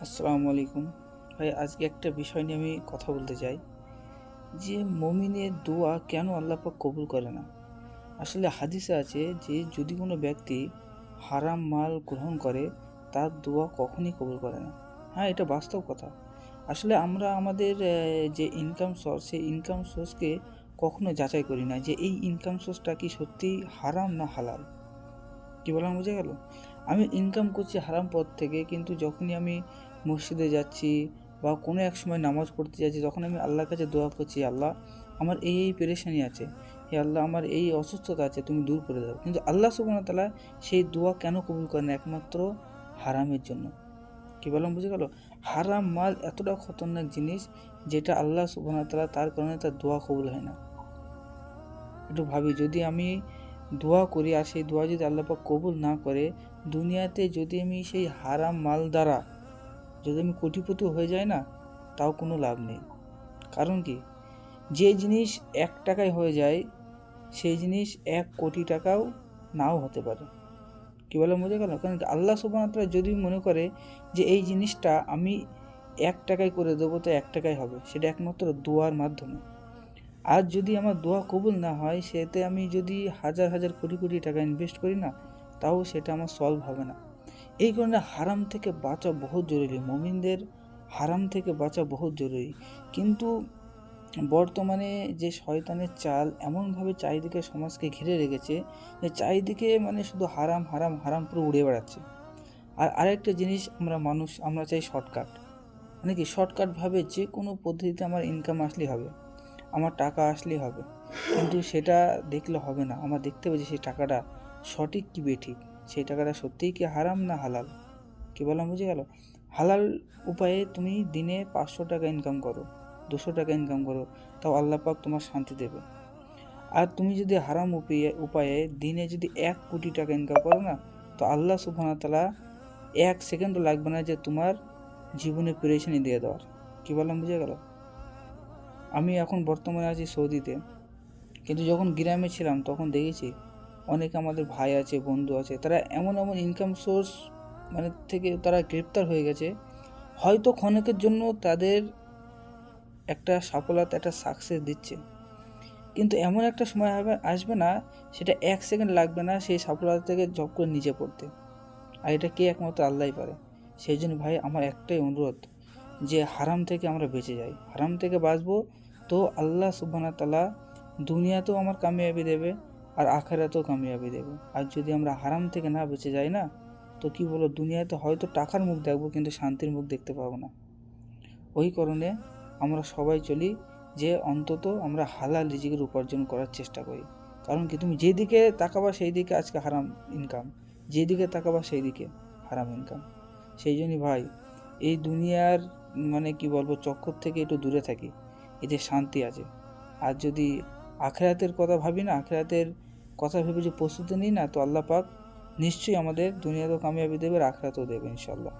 আসসালামু আলাইকুম। ভাই, আজকে একটা বিষয় নিয়ে আমি কথা বলতে চাই। যে মমিনের দোয়া কেন আল্লাহ পাক কবুল করে না? আসলে হাদিসে আছে যে, যদি কোনো ব্যক্তি হারাম মাল গ্রহণ করে, তার দোয়া কখনই কবুল করে না। হ্যাঁ এটা বাস্তব কথা। আসলে আমরা আমাদের যে ইনকাম সোর্স সেই ইনকাম সোর্সকে কখনো যাচাই করি না যে, এই ইনকাম সোর্সটা কি সত্যি হারাম না হালাল? কি বললাম বুঝে গেল? আমি ইনকাম করছি হারাম পথ থেকে, কিন্তু যখনই আমি মসজিদে যাচ্ছি বা কোনো এক সময় নামাজ পড়তে যাচ্ছি, তখন আমি আল্লাহর কাছে দোয়া করছি আল্লাহ, আমার এই এই পেরেশানি আছে। হে আল্লাহ, আমার এই অসুস্থতা আছে, তুমি দূর করে দাও। কিন্তু আল্লাহ সুবহানাহু ওয়া তাআলা সেই দোয়া কেন কবুল করেন একমাত্র হারামের জন্য? কী বললাম, বুঝে গেল? হারাম মাল এতটা খতরনাক জিনিস যেটা আল্লাহ সুবহানাহু তালা তার কারণে তার দোয়া কবুল হয় না। একটু ভাবি, যদি আমি দোয়া করি আর সেই দোয়া যদি আল্লাহ পাক কবুল না করে, দুনিয়াতে যদি আমি সেই হারাম মাল দ্বারা যদি আমি কোটিপতি হয়ে যাই না, তাও কোনো লাভ নেই। কারণ কি? যে জিনিস এক টাকায় হয়ে যায়, সেই জিনিস এক কোটি টাকাও নাও হতে পারে। কী বলে বোঝা গেল? কারণ আল্লাহ সুবাহতলা যদি মনে করে যে এই জিনিসটা আমি এক টাকায় করে দেবো, তো এক টাকায় হবে। সেটা একমাত্র দোয়ার মাধ্যমে। আর যদি আমার দোয়া কবুল না হয়, সেতে আমি যদি হাজার হাজার কোটি কোটি টাকা ইনভেস্ট করি না, তাও সেটা আমার সলভ হবে না। এই কারণে হারাম থেকে বাঁচা বহুত জরুরি। মমিনদের হারাম থেকে বাঁচা বহুত জরুরি। কিন্তু বর্তমানে যে শয়তানের চাল এমনভাবে চারিদিকে সমাজকে ঘিরে রেখেছে, যে চারিদিকে মানে শুধু হারাম হারাম হারাম পুরো উড়ে বেড়াচ্ছে। আর আরেকটা জিনিস আমরা মানুষ, আমরা চাই শর্টকাট মানে কি? শর্টকাটভাবে যে কোনো পদ্ধতিতে আমার ইনকাম আসলেই হবে। আমার টাকা আসলেই হবে। কিন্তু সেটা দেখলে হবে না। আমার দেখতে হবে যে সেই টাকাটা সঠিক কি বেঠিক? সেই টাকাটা সত্যিই কি হারাম না হালাল? কি বললাম, বুঝে গেল? হালাল উপায়ে তুমি দিনে পাঁচশো টাকা ইনকাম করো, দুশো টাকা ইনকাম করো, তাও আল্লাহ পাক তোমার শান্তি দেবে। আর তুমি যদি হারাম উপায়ে উপায়ে দিনে যদি এক কোটি টাকা ইনকাম করো না, তো আল্লাহ তাআলা এক সেকেন্ডও লাগবে না যে তোমার জীবনে পেরেশানি দিয়ে দেওয়ার। কী বললাম, বুঝে গেল? আমি এখন বর্তমানে আছি সৌদিতে। কিন্তু যখন গ্রামে ছিলাম, তখন দেখেছি অনেক আমাদের ভাই আছে, বন্ধু আছে, তারা এমন এমন ইনকাম সোর্স মানে থেকে তারা গ্রেপ্তার হয়ে গেছে। হয়তো ক্ষণেকের জন্য তাদের একটা সফলতা, একটা সাকসেস দিচ্ছে। কিন্তু এমন একটা সময় হবে আসবে না, সেটা এক সেকেন্ড লাগবে না সেই সফলতা থেকে জব করে নিচে পড়তে। আর এটা কে একমাত্র আল্লাহই পারে? সেই জন্য ভাই, আমার একটাই অনুরোধ যে হারাম থেকে আমরা বেঁচে যাই। হারাম থেকে বাঁচবো তো আল্লাহ সুবহানাহু ওয়া তাআলা দুনিয়াতেও আমার কামিয়াবি দেবে আর আখেরাতেও কামিয়াবি দেবে। আর যদি আমরা হারাম থেকে না বেঁচে যাই না, তো কি বলো, দুনিয়াতে হয়তো টাকার মুখ দেখব কিন্তু শান্তির মুখ দেখতে পাবো না। ওই কারণে আমরা সবাই চলি যে অন্তত আমরা হালাল রিজিকের উপার্জন করার চেষ্টা করি। কারণ কি, তুমি যেদিকে তাকাবা সেই দিকে আজকে হারাম ইনকাম যেদিকে তাকাবা সেই দিকে হারাম ইনকাম সেই জন্যই ভাই, এই দুনিয়ার মানে কি বলব চক্কর থেকে একটু দূরে থাকি, এতে শান্তি আছে। আর যদি আখেরাতের কথা ভাবি না, আখেরাতের কথা ভেবে যে প্রস্তুতি নিই না, তো আল্লাহ পাক নিশ্চয়ই আমাদের দুনিয়াতেও কামিয়াবি দেবে আর আখেরাতেও দেবে ইনশাল্লাহ